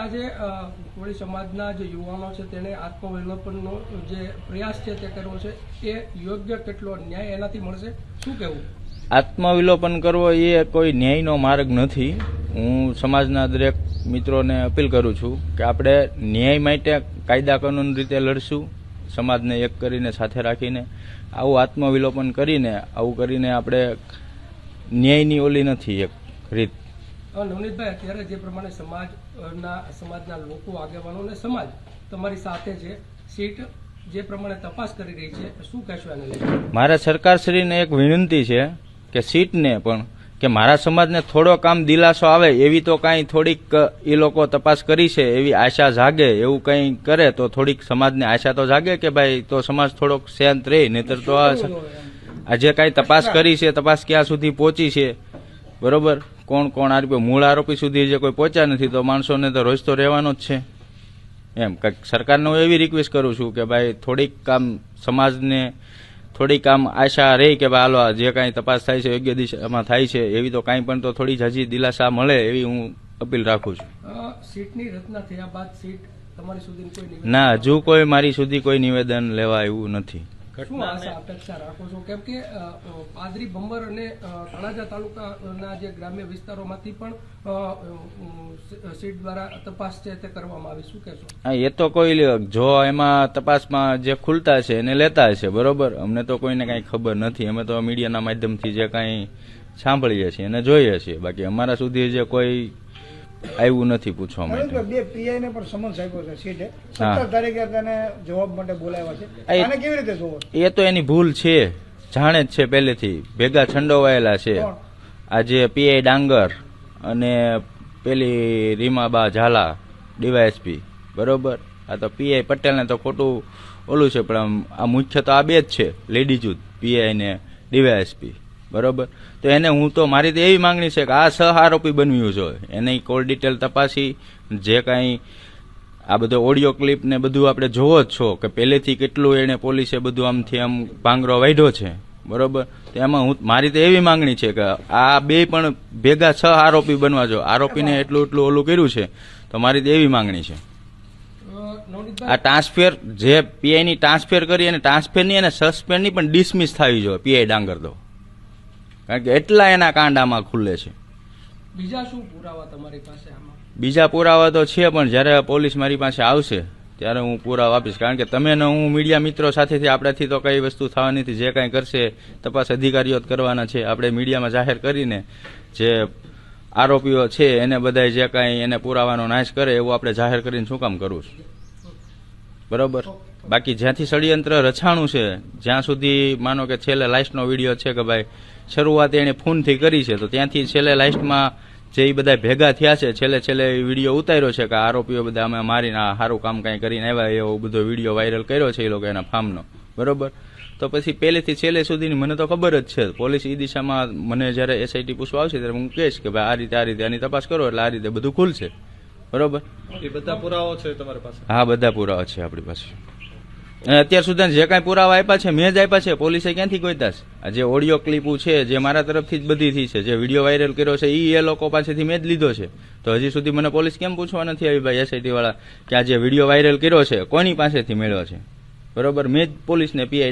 આજે કોળી સમાજના જે યુવાનો છે તેને આત્મવિલોપનનો જે પ્રયાસ છે તે કરવો છે, એ યોગ્ય કેટલો ન્યાય એનાથી મળશે? શું કહેવું? આત્મવિલોપન કરવો એ કોઈ ન્યાયનો માર્ગ નથી. હું સમાજના દરેક મિત્રોને અપીલ કરું છું કે આપણે ન્યાય માટે કાયદા કાનૂન રીતે લડશું, સમાજને એક કરીને સાથે રાખીને. આવું આત્મવિલોપન કરીને, આવું કરીને આપણે ન્યાયની ઓલી નથી એક રીત. નવનીતભાઈ અત્યારે જે પ્રમાણે સમાજના સમાજના લોકો આગેવાનો અને સમાજ તમારી સાથે છે સીટ જે પ્રમાણે તપાસ કરી રહી છે શું કહેશો એને લઈને મારે સરકારશ્રીને એક વિનંતી છે કે સીટને પણ કે મારા સમાજને થોડો કામ દિલાસો આવે એવી તો કાંઈ થોડીક એ લોકો તપાસ કરી છે એવી આશા જાગે એવું કંઈ કરે તો થોડીક સમાજને આશા તો જાગે કે ભાઈ તો સમાજ થોડોક શાંત રહે નહીતર તો આ આજે કાંઈ તપાસ કરી છે તપાસ ક્યાં સુધી પહોંચી છે બરોબર? કોણ કોણ આરોપી મૂળ આરોપી સુધી જે કોઈ પહોંચ્યા નથી તો માણસોને તો રોજ તો રહેવાનો જ છે. એમ કંઈક સરકારને હું એવી રિક્વેસ્ટ કરું છું કે ભાઈ થોડીક કામ સમાજને થોડીક આમ આશા રહી કે ભાઈ હાલો જે કાંઈ તપાસ થાય છે યોગ્ય દિશામાં થાય છે એવી તો કાંઈ પણ તો થોડી જ હજી દિલાસા મળે એવી હું અપીલ રાખું છું. સીટની રચના થયા બાદ સીટ તમારી સુધી ના હજુ કોઈ મારી સુધી કોઈ નિવેદન લેવા એવું નથી. શું આશા અપેક્ષા રાખો છો? કેમ કે અ, અ, પાદરી બંબર અને તળાજા તાલુકાના જે ગ્રામ્ય વિસ્તારોમાંથી પણ સીટ દ્વારા તપાસ છે તે કરવામાં આવી. શું કહેશો? હા એ તો કોઈ લે- જો એમાં તપાસમાં જે ખુલતા છે એને લેતા હશે બરોબર? અમને તો કોઈને કાંઈ ખબર નથી. અમે તો મીડિયાના માધ્યમથી જે કાંઈ સાંભળીએ છીએ અને જોઈએ છીએ. બાકી અમારા સુધી જે કોઈ આવ્યું નથી પૂછવા માટે. બે પીઆઈ ને પણ સમન્સ આપ્યો છે સીટે. સત્તર તારીખે તેને જવાબ માટે બોલાવ્યા છે. આને કેવી રીતે જોવો? એ તો એની ભૂલ છે. જાણે જ છે પહેલેથી. ભેગા છંડોવાયેલા છે. આજે પીઆઈ ડાંગર અને પેલી રીમાબા ઝાલા ડીવાયએસપી. બરોબર? આ તો પીઆઈ પટેલને તો ખોટું ઓલું છે પણ આ મુખ્ય તો આ બે જ છે. લેડીઝ જ પીઆઈ ને ડીવાયએસપી. બરોબર? તો એને હું તો મારી તો એવી માંગણી છે કે આ સહ આરોપી બન્યું છે. એની કોલ ડિટેલ તપાસી, જે કાંઈ આ બધો ઓડિયો ક્લિપ ને બધું આપણે જોવો જ છો કે પહેલેથી કેટલું એને પોલીસે બધું આમથી આમ ભાંગરો વાઢ્યો છે. બરોબર? તો એમાં હું મારી તો એવી માંગણી છે કે આ બે પણ ભેગા છ આરોપી બનવા જો. આરોપીને એટલું એટલું ઓલું કર્યું છે. તો મારી તો એવી માંગણી છે. આ ટ્રાન્સફેર, જે પીઆઈની ટ્રાન્સફેર કરી અને ટ્રાન્સફેરની અને સસ્પેન્ડની પણ ડિસમિસ થવી જોઈએ પીઆઈ ડાંગર તો. કારણ કે એટલા એના કાંડામાં ખુલ્લે છે. બીજા શું પુરાવા તમારી પાસે આમાં? બીજા પુરાવા તો છે પણ જ્યારે પોલીસ મારી પાસે આવશે ત્યારે હું પુરાવા આપીશ. કારણ કે તમે ને હું મીડિયા મિત્રો સાથેથી આપણાથી તો કઈ વસ્તુ થવાની નથી. જે કાંઈ કરશે તપાસ અધિકારીઓ જ કરવાના છે. આપણે મીડિયામાં જાહેર કરીને જે આરોપીઓ છે એને બધાય જે કાંઈ એને પુરાવાનો નાશ કરે એવું આપણે જાહેર કરીને શું કામ કરવું છે? બરોબર? બાકી જ્યાંથી ષડયંત્ર રચાણું છે જ્યાં સુધી માનો કે છેલ્લે લાસ્ટનો વીડિયો છે કે ભાઈ શરૂઆત એણે ફોનથી કરી છે તો ત્યાંથી છેલ્લે લાસ્ટમાં જે એ બધા ભેગા થયા છે છેલ્લે છેલ્લે વીડિયો ઉતાર્યો છે કે આરોપીઓ બધા અમે મારીને સારું કામ કાંઈ કરીને આવ્યા એવો બધો વીડિયો વાયરલ કર્યો છે એ લોકો એના ફાર્મનો. બરોબર? તો પછી પહેલેથી છેલ્લે સુધીની મને તો ખબર જ છે. પોલીસ એ દિશામાં મને જ્યારે એસઆઈટી પૂછવા આવશે ત્યારે હું કહીશ કે ભાઈ આ રીતે આ રીતે આની તપાસ કરો એટલે આ રીતે બધું ખુલશે. બરોબર? એ બધા પુરાવો છે તમારી પાસે? હા બધા પુરાવા છે આપણી પાસે. અત્યાર સુધી જે કાંઈ પુરાવા આપ્યા છે, મેં જ આપ્યા છે, પોલીસે ક્યાંથી ગોઈતા છે? આ જે ઓડિયો ક્લિપો છે, જે મારા તરફથી જ બધી થઈ છે, જે વીડિયો વાયરલ કર્યો છે એ એ લોકો પાસેથી મેં જ લીધો છે. તો હજી સુધી મને પોલીસ કેમ પૂછવા નથી આવી ભાઈ એસઆઈટી વાળા કે આ જે વીડિયો વાયરલ કર્યો છે, કોની પાસેથી મેળવ્યો છે? બરોબર, મેં જ પોલીસને પીઆઈ